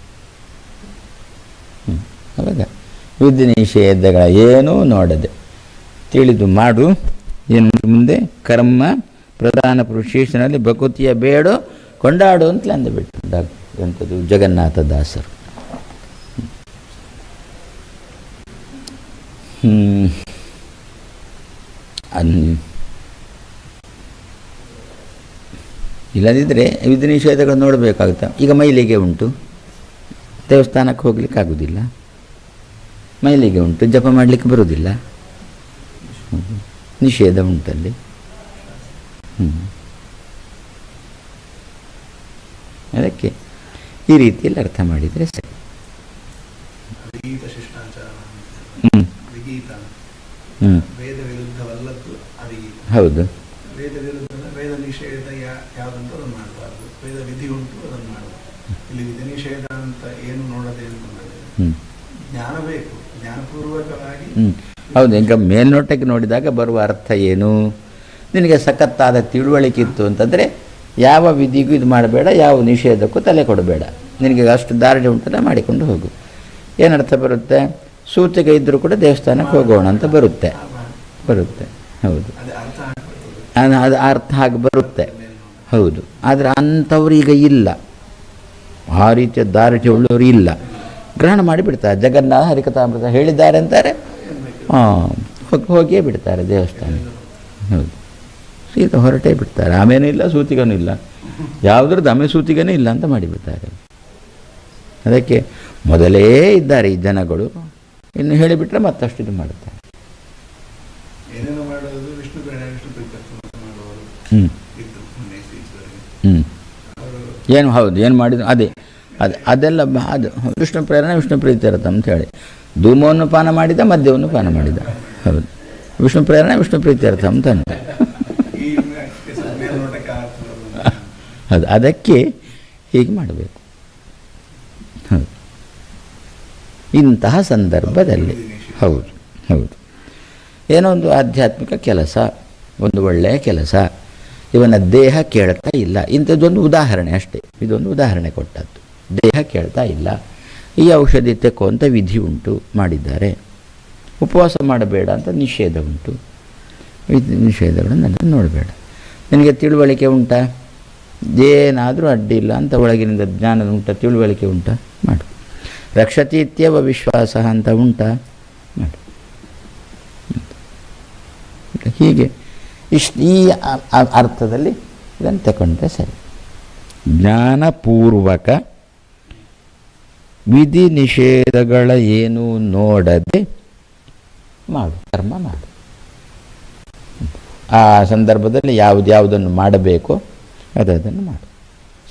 ಹ್ಮ್. ಅವಾಗ ವಿಧಿ ನಿಷೇಧಗಳ ಏನೂ ನೋಡದೆ ತಿಳಿದು ಮಾಡು. ಏನು ಮುಂದೆ ಕರ್ಮ ಪ್ರಧಾನ ಪುರುಷೇಶನಲ್ಲಿ ಭಕೃತಿಯ ಬೇಡು, ಕೊಂಡಾಡು ಅಂತ ಅಂದುಬಿಟ್ಟು ಡಾಕ್ ಎಂಥದ್ದು ಜಗನ್ನಾಥ ದಾಸರು. ಹ್ಮ್. ಇಲ್ಲದಿದ್ದರೆ ವಿಧಿ ನಿಷೇಧಗಳು ನೋಡಬೇಕಾಗುತ್ತೆ. ಈಗ ಮೈಲಿಗೆ ಉಂಟು. ದೇವಸ್ಥಾನಕ್ಕೆ ಹೋಗ್ಲಿಕ್ಕೆ ಆಗೋದಿಲ್ಲ. ಮೈಲಿಗೆ ಉಂಟು. ಜಪ ಮಾಡಲಿಕ್ಕೆ ಬರುವುದಿಲ್ಲ. ನಿಷೇಧ ಉಂಟಲ್ಲಿ. ಹ್ಞೂ ಅದಕ್ಕೆ ಈ ರೀತಿಯಲ್ಲಿ ಅರ್ಥ ಮಾಡಿದರೆ ಸರಿ. ಹ್ಞೂ ಹ್ಞೂ ಹೌದು. ವೇದ ನಿಷೇಧ ಯಾ ಯಾವುದಂತ ಅದನ್ನು ಮಾಡಬಾರ್ದು. ವೇದ ವಿಧಿ ಉಂಟು ಅದನ್ನು ಮಾಡಬಾರ್ದು. ಇಲ್ಲಿ ವಿಧಿ ನಿಷೇಧ ಅಂತ ಏನು ನೋಡದೆ ಅಂತ ಜ್ಞಾನ ಬೇಕು ಜ್ಞಾನಪೂರ್ವಕವಾಗಿ ಹ್ಞೂ ಹೌದು ಈಗ ಮೇಲ್ನೋಟಕ್ಕೆ ನೋಡಿದಾಗ ಬರುವ ಅರ್ಥ ಏನು? ನಿನಗೆ ಸಖತ್ತಾದ ತಿಳುವಳಿಕೆ ಇತ್ತು ಅಂತಂದರೆ ಯಾವ ವಿಧಿಗೂ ಇದು ಮಾಡಬೇಡ ಯಾವ ನಿಷೇಧಕ್ಕೂ ತಲೆ ಕೊಡಬೇಡ. ನಿನಗೆ ಅಷ್ಟು ದಾರಿಣೆ ಉಂಟಲ್ಲ ಮಾಡಿಕೊಂಡು ಹೋಗು. ಏನರ್ಥ ಬರುತ್ತೆ? ಸೂತಿಗೆ ಇದ್ದರೂ ಕೂಡ ದೇವಸ್ಥಾನಕ್ಕೆ ಹೋಗೋಣ ಅಂತ ಬರುತ್ತೆ. ಬರುತ್ತೆ. ಹೌದು. ಅದೇ ಅದು ಅರ್ಥ ಆಗಿ ಬರುತ್ತೆ. ಹೌದು. ಆದರೆ ಅಂಥವ್ರು ಈಗ ಇಲ್ಲ. ಆ ರೀತಿಯ ದಾರಿಟಿ ಉಳ್ಳವರು ಇಲ್ಲ. ಗ್ರಹಣ ಮಾಡಿಬಿಡ್ತಾರೆ. ಜಗನ್ನಾಥ ಹರಿಕಥಾಮೃತ ಹೇಳಿದ್ದಾರೆ ಅಂತಾರೆ. ಹಾಂ ಹೋಗಿ ಹೋಗಿಯೇ ಬಿಡ್ತಾರೆ ದೇವಸ್ಥಾನ. ಹೌದು. ಸೀತ ಹೊರಟೇ ಬಿಡ್ತಾರೆ. ಆಮೇನೂ ಇಲ್ಲ, ಸೂತಿಗನೂ ಇಲ್ಲ. ಯಾವುದ್ರದ್ದು ದಮೆ ಸೂತಿಗನೇ ಇಲ್ಲ ಅಂತ ಮಾಡಿಬಿಡ್ತಾರೆ. ಅದಕ್ಕೆ ಮೊದಲೇ ಇದ್ದಾರೆ ಈ ಜನಗಳು. ಇನ್ನು ಹೇಳಿಬಿಟ್ರೆ ಮತ್ತಷ್ಟು ಇದು ಮಾಡುತ್ತಾರೆ ಏನೇನೋ ಮಾಡೋದು ವಿಷ್ಣು ಬೇಡ ವಿಷ್ಣು ಪ್ರೀತ್ಯರ್ಥ ಅಂತ ಮಾಡುವವರು ಹ್ಞೂ ಏನು ಹೌದು, ಏನು ಮಾಡಿದ್ರು, ಅದೇ, ಅದು, ಅದೆಲ್ಲ ಅದು, ವಿಷ್ಣು ಪ್ರೇರಣೆ ವಿಷ್ಣು ಪ್ರೀತ್ಯರ್ಥ ಅಂತ ಹೇಳಿ. ಧೂಮವನ್ನು ಪಾನ ಮಾಡಿದ, ಮದ್ಯವನ್ನು ಪಾನ ಮಾಡಿದ. ಹೌದು. ವಿಷ್ಣು ಪ್ರೇರಣೆ ವಿಷ್ಣು ಪ್ರೀತ್ಯರ್ಥ ಅಂತ ಅಂತೆ. ಈ ಸ್ವಲ್ಪ ಮೇಲ್ನೋಟಕ್ಕೆ ಆಗ್ತದೆ ಅದು ಅದಕ್ಕೆ ಹೀಗೆ ಮಾಡಬೇಕು. ಹೌದು. ಇಂತಹ ಸಂದರ್ಭದಲ್ಲಿ, ಹೌದು ಹೌದು. ಏನೋ ಒಂದು ಆಧ್ಯಾತ್ಮಿಕ ಕೆಲಸ, ಒಂದು ಒಳ್ಳೆಯ ಕೆಲಸ. ಇವನ ದೇಹ ಕೇಳ್ತಾ ಇಲ್ಲ. ಇಂಥದ್ದೊಂದು ಉದಾಹರಣೆ ಅಷ್ಟೇ. ಇದೊಂದು ಉದಾಹರಣೆ ಕೊಟ್ಟದ್ದು. ದೇಹ ಕೇಳ್ತಾ ಇಲ್ಲ. ಈ ಔಷಧಿ ತೆಕ್ಕೋ ಅಂತ ವಿಧಿ ಉಂಟು ಮಾಡಿದ್ದಾರೆ. ಉಪವಾಸ ಮಾಡಬೇಡ ಅಂತ ನಿಷೇಧ ಉಂಟು. ನಿಷೇಧಗಳನ್ನು ನೋಡಬೇಡ. ನಿನಗೆ ತಿಳುವಳಿಕೆ ಉಂಟಾ? ಏನಾದರೂ ಅಡ್ಡಿ ಇಲ್ಲ ಅಂತ ಒಳಗಿನಿಂದ ಜ್ಞಾನ ಉಂಟ, ತಿಳುವಳಿಕೆ ಉಂಟಾ? ಮಾಡು. ರಕ್ಷತಿ ಇತ್ಯವ ವಿಶ್ವಾಸ ಅಂತ ಉಂಟಾ? ಮಾಡು. ಹೀಗೆ. ಇಷ್ಟು ಈ ಅರ್ಥದಲ್ಲಿ ಇದನ್ನು ತಗೊಂಡ್ರೆ ಸರಿ. ಜ್ಞಾನಪೂರ್ವಕ ವಿಧಿ ನಿಷೇಧಗಳ ಏನು ನೋಡದೆ ಮಾಡು ಕರ್ಮ ಮಾಡು. ಆ ಸಂದರ್ಭದಲ್ಲಿ ಯಾವುದ್ಯಾವುದನ್ನು ಮಾಡಬೇಕೋ ಅದನ್ನು ಮಾಡು.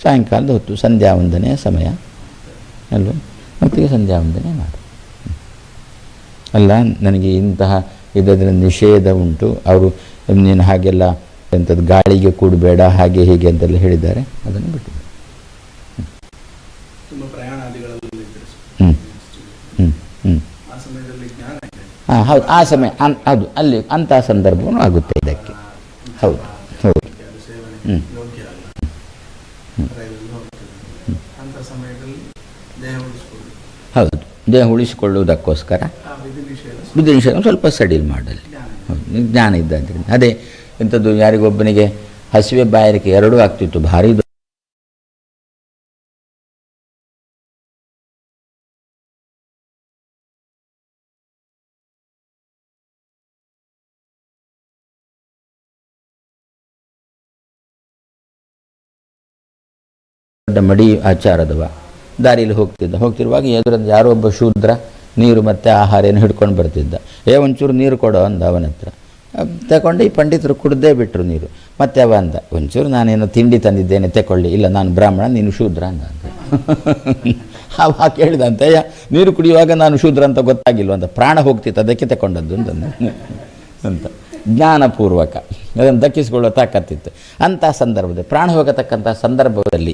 ಸಾಯಂಕಾಲದ ಹೊತ್ತು ಸಂಧ್ಯಾ ವಂದನೆಯ ಸಮಯ. ಅಲ್ವ? ಮತ್ತಿಗೆ ಸಂಧ್ಯಾ ವಂದನೆ ಮಾಡು. ಅಲ್ಲ, ನನಗೆ ಇಂತಹ ಇದರ ನಿಷೇಧ ಉಂಟು, ಅವರು ನೀನು ಹಾಗೆಲ್ಲ ಎಂಥದ್ದು ಗಾಳಿಗೆ ಕೂಡಬೇಡ ಹಾಗೆ ಹೀಗೆ ಅಂತೆಲ್ಲ ಹೇಳಿದ್ದಾರೆ. ಅದನ್ನು ಬಿಟ್ಟು. ಹ್ಞೂ ಹ್ಞೂ ಇದ್ರು ಹ್ಮ್. ಹ್ಞೂ ಹ್ಞೂ ಆ ಸಮಯದಲ್ಲಿ ಜ್ಞಾನ ಇದೆ. ಹಾಂ ಹೌದು. ಆ ಸಮಯ ಅನ್ ಹೌದು. ಅಲ್ಲಿ ಅಂತಹ ಸಂದರ್ಭವೂ ಆಗುತ್ತೆ ಇದಕ್ಕೆ. ಹೌದು. ಹೌದು. ಅದು ಉಳಿಸ್ಕೊಳ್ಳಿ ಹೌದು. ದೇಹ ಉಳಿಸಿಕೊಳ್ಳುವುದಕ್ಕೋಸ್ಕರ ವಿಧಿ ಬುದ್ಧಿ ನಿಷೇಧ ಸ್ವಲ್ಪ ಸಡಿಲ್ ಮಾಡಲಿ. ಜ್ಞಾನ ಇದ್ದ ನಿಮ್ಗೆ ಜ್ಞಾನ ಇದ್ದರಿಂದ ಅದೇ ಇಂಥದ್ದು ಯಾರಿಗೊಬ್ಬನಿಗೆ ಹಸಿವೆ ಬಾಯಾರಿಕೆ ಎರಡೂ ಆಗ್ತಿತ್ತು ಭಾರಿ ದೊಡ್ಡ ಮಡಿ ಆಚಾರದವ. ದಾರಿಯಲ್ಲಿ ಹೋಗ್ತಿದ್ದ. ಹೋಗ್ತಿರುವಾಗ ಎದುರಲ್ಲಿ ಯಾರೋ ಒಬ್ಬ ಶೂದ್ರ ನೀರು ಮತ್ತು ಆಹಾರ ಏನು ಹಿಡ್ಕೊಂಡು ಬರ್ತಿದ್ದ. ಏ ಒಂಚೂರು ನೀರು ಕೊಡೋ ಅಂದ ಅವನ ಹತ್ರ ಅಹ್, ತಗೊಂಡು ಈ ಪಂಡಿತರು ಕುಡ್ದೇ ಬಿಟ್ಟರು ನೀರು. ಮತ್ತೆ ಅವ ಅಂದ ಒಂಚೂರು ನಾನೇನು ತಿಂಡಿ ತಂದಿದ್ದೇನೆ ತಗೊಳ್ಳಿ ಇಲ್ಲ ನಾನು ಬ್ರಾಹ್ಮಣ ನೀನು ಶೂದ್ರ ಅಂದ ಅಂತ ಅವ ಕೇಳಿದಂತೆ "ಯಾ, ನೀರು ಕುಡಿಯುವಾಗ ನಾನು ಶೂದ್ರ ಅಂತ ಗೊತ್ತಾಗಿಲ್ಲ ಅಂತ ಪ್ರಾಣ ಹೋಗ್ತಿತ್ತು ಅದಕ್ಕೆ ತಗೊಂಡದ್ದು ಅಂತ ಅಂತ. ಜ್ಞಾನಪೂರ್ವಕ. ಅದನ್ನು ದಕ್ಕಿಸಿಕೊಳ್ಳೋ ತಾಕತ್ತಿತ್ತು. ಅಂಥ ಸಂದರ್ಭದಲ್ಲಿ ಪ್ರಾಣ ಹೋಗತಕ್ಕಂಥ ಸಂದರ್ಭದಲ್ಲಿ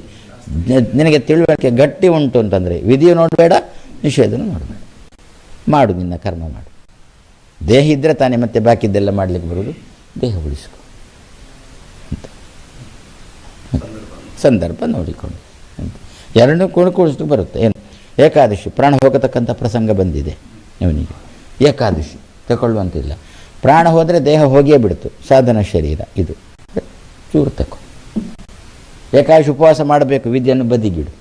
ನಿನಗೆ ತಿಳುವಳಿಕೆ ಗಟ್ಟಿ ಉಂಟು ಅಂತಂದರೆ ವಿಧಿಯು ನೋಡಬೇಡ ನಿಷೇಧನೂ ನೋಡಬೇಡ. ಮಾಡು ನಿನ್ನ ಕರ್ಮ ಮಾಡು. ದೇಹ ಇದ್ದರೆ ತಾನೇ ಮತ್ತೆ ಬಾಕಿದ್ದೆಲ್ಲ ಮಾಡಲಿಕ್ಕೆ ಬರೋದು ದೇಹ ಉಳಿಸ್ಕೊ. ಅಂತ. ಸಂದರ್ಭ. ನೋಡಿಕೊಂಡು. ಎರಡನ್ನೂ ಕೂಡ ಕೂಡಿಸ್ಲಿಕ್ಕೆ ಬರುತ್ತೆ. ಏನು? ಏಕಾದಶಿ. ಪ್ರಾಣ ಹೋಗತಕ್ಕಂಥ ಪ್ರಸಂಗ ಬಂದಿದೆ ಇವನಿಗೆ. ಏಕಾದಶಿ. ತಗೊಳ್ಳುವಂತಿಲ್ಲ. ಪ್ರಾಣ ಹೋದರೆ ದೇಹ ಹೋಗಿಯೇ ಬಿಡ್ತು. ಸಾಧನ ಶರೀರ ಇದು. ಚೂರು ತಗೋ ಏಕಾದಶಿ ಉಪವಾಸ ಮಾಡಬೇಕು. ವಿದ್ಯೆಯನ್ನು ಬದಿಗಿಡು.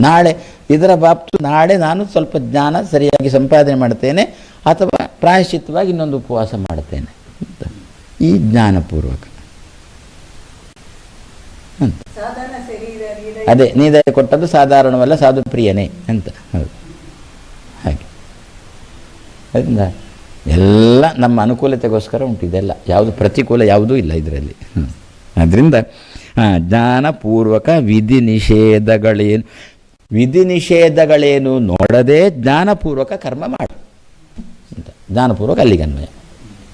ನಾಳೆ ಇದರ ಬಾಬ್ತು ನಾಳೆ ನಾನು ಸ್ವಲ್ಪ ಜ್ಞಾನ ಸರಿಯಾಗಿ ಸಂಪಾದನೆ ಮಾಡ್ತೇನೆ ಅಥವಾ ಪ್ರಾಯಶ್ಚಿತ್ತವಾಗಿ ಇನ್ನೊಂದು ಉಪವಾಸ ಮಾಡ್ತೇನೆ ಅಂತ. ಈ ಜ್ಞಾನಪೂರ್ವಕ. ಅಂತ. ಅದೇ ನೀದ ಕೊಟ್ಟದ್ದು ಸಾಧಾರಣವಲ್ಲ ಸಾಧು ಪ್ರಿಯನೇ ಅಂತ. ಹೌದು. ಹಾಗೆ. ಅದರಿಂದ ಎಲ್ಲ ನಮ್ಮ ಅನುಕೂಲತೆಗೋಸ್ಕರ ಉಂಟು ಇದೆಲ್ಲ. ಯಾವುದು ಪ್ರತಿಕೂಲ ಯಾವುದೂ ಇಲ್ಲ ಇದರಲ್ಲಿ. ಅದರಿಂದ ಜ್ಞಾನಪೂರ್ವಕ ವಿಧಿ ನಿಷೇಧಗಳೇನು ವಿಧಿ ನಿಷೇಧಗಳೇನು ನೋಡದೆ ಜ್ಞಾನಪೂರ್ವಕ ಕರ್ಮ ಮಾಡು. ಅಂತ. ಜ್ಞಾನಪೂರ್ವಕ ಅಲ್ಲಿಗೆ ಅನ್ವಯ.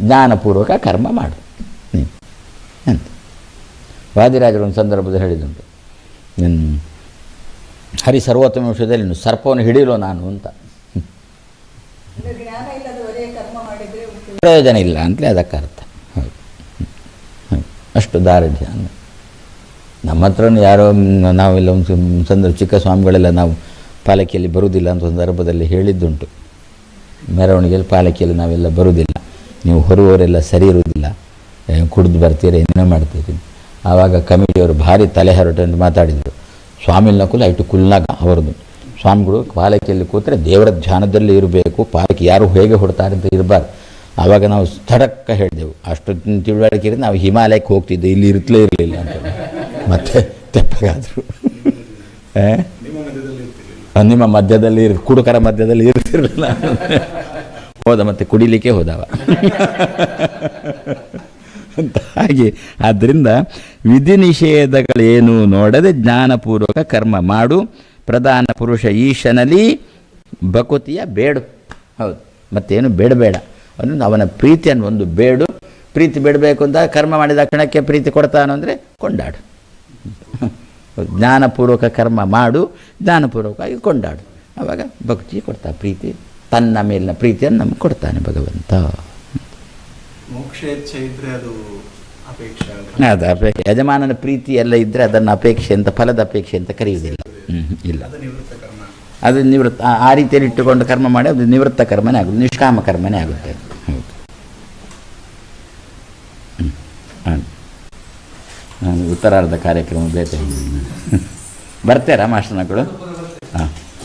ಜ್ಞಾನಪೂರ್ವಕ ಕರ್ಮ ಮಾಡು. ನೀನು. ಅಂತ. ವಾದಿರಾಜರು ಒಂದು ಸಂದರ್ಭದಲ್ಲಿ ಹೇಳಿದುಂಟು ನಿನ್ನ ಹರಿ ಸರ್ವೋತ್ತಮ ವಿಷಯದಲ್ಲಿ ನೀನು ಸರ್ಪವನ್ನು ಹಿಡಿಯಲು ನಾನು ಅಂತ. ಪ್ರಯೋಜನ ಇಲ್ಲ ಅಂತಲೇ ಅದಕ್ಕೆ ಅರ್ಥ. ಹೌದು. ಅಷ್ಟು ದಾರಿಢ್ಯ ಅಂದ್ರೆ ನಮ್ಮ ಹತ್ರನೂ ಯಾರೋ ನಾವೆಲ್ಲ ಒಂದು ಸಂದರ್ಭ ಚಿಕ್ಕ ಸ್ವಾಮಿಗಳೆಲ್ಲ ನಾವು ಪಾಲಕಿಯಲ್ಲಿ ಬರುವುದಿಲ್ಲ ಅಂತ ಸಂದರ್ಭದಲ್ಲಿ ಹೇಳಿದ್ದುಂಟು. ಮೆರವಣಿಗೆಯಲ್ಲಿ ಪಾಲಕಿಯಲ್ಲಿ ನಾವೆಲ್ಲ ಬರುವುದಿಲ್ಲ. ನೀವು ಹೊರುವವರೆಲ್ಲ ಸರಿ ಇರುವುದಿಲ್ಲ. ಕುಡಿದು ಬರ್ತೀರಿ ಏನೋ ಮಾಡ್ತೀರಿ ಆವಾಗ ಕಮಿಟಿಯವರು ಭಾರಿ ತಲೆ ಹರಟು ಮಾತಾಡಿದರು. ಸ್ವಾಮಿನ ಕುಲ ಇಟ್ಟು ಕುಲ್ನಾಗ ಅವರದು. ಸ್ವಾಮಿಗಳು ಪಾಲಕಿಯಲ್ಲಿ ಕೂತ್ರೆ ದೇವರ ಧ್ಯಾನದಲ್ಲಿ ಇರಬೇಕು, ಪಾಲಕಿ ಯಾರು ಹೇಗೆ ಹೊಡ್ತಾರೆ ಅಂತ ಇರಬಾರ್ದು. ಆವಾಗ ನಾವು ಸ್ಥಳಕ್ಕೆ ಹೇಳಿದೆವು. ಅಷ್ಟು ತಿಳುವಳಿಕೆ ನಾವು ಹಿಮಾಲಯಕ್ಕೆ ಹೋಗ್ತಿದ್ದೆ, ಇಲ್ಲಿ ಇರ್ತಲೇ ಇರಲಿಲ್ಲ ಅಂತ. ಮತ್ತೆ ತೆಪ್ಪಗಾದರು. ನಿಮ್ಮ ಮಧ್ಯದಲ್ಲಿ ಇರ್, ಕುಡುಕರ ಮಧ್ಯದಲ್ಲಿ ಇರ್ತಿರಲಿಲ್ಲ ಹೋದ ಮತ್ತೆ ಕುಡಿಲಿಕ್ಕೆ ಹೋದವ. ಅಂತ ಹಾಗೆ. ಆದ್ದರಿಂದ ವಿಧಿ ನಿಷೇಧಗಳೇನು ನೋಡದೆ ಜ್ಞಾನಪೂರ್ವಕ ಕರ್ಮ ಮಾಡು. ಪ್ರಧಾನ ಪುರುಷ ಈಶನಲ್ಲಿ ಭಕುತಿಯ ಬೇಡು. ಹೌದು. ಮತ್ತೇನು ಬೇಡಬೇಡ. ಅನ್ನು ಅವನ ಪ್ರೀತಿಯನ್ನು ಒಂದು ಬೇಡು. ಪ್ರೀತಿ ಬೇಡಬೇಕು ಅಂತ ಕರ್ಮ ಮಾಡಿದ ಕ್ಷಣಕ್ಕೆ ಪ್ರೀತಿ ಕೊಡ್ತಾನಂದರೆ ಕೊಂಡಾಡು. ಜ್ಞಾನಪೂರ್ವಕ ಕರ್ಮ ಮಾಡು ಜ್ಞಾನಪೂರ್ವಕವಾಗಿ ಕೊಂಡಾಡು. ಆವಾಗ ಭಕ್ತಿ ಕೊಡ್ತಾ ಪ್ರೀತಿ ತನ್ನ ಮೇಲಿನ ಪ್ರೀತಿಯನ್ನು ನಮ್ಗೆ ಕೊಡ್ತಾನೆ ಭಗವಂತ. ಅದು ಅಪೇಕ್ಷೆ ಯಜಮಾನನ ಪ್ರೀತಿ ಎಲ್ಲ ಇದ್ದರೆ ಅದನ್ನು ಅಪೇಕ್ಷೆ ಅಂತ ಫಲದ ಅಪೇಕ್ಷೆ ಅಂತ ಕರೆಯುವುದಿಲ್ಲ. ಹ್ಮ್, ಇಲ್ಲ. ಅದು ನಿವೃತ್ತ ಆ- ರೀತಿಯಲ್ಲಿ ಇಟ್ಟುಕೊಂಡು ಕರ್ಮ ಮಾಡಿ ಅದು ನಿವೃತ್ತ ಕರ್ಮನೇ ಆಗುತ್ತೆ ನಿಷ್ಕಾಮ ಕರ್ಮನೇ ಆಗುತ್ತೆ. ಹೌದು. ಹ್ಮ್. ಉತ್ತರಾರ್ಧ ಕಾರ್ಯಕ್ರಮ ಬೇತೆ ಬರ್ತೀರಾ ಮಾಸ್ಟರ್ನ ಮಕ್ಕಳು ಹಾಂ.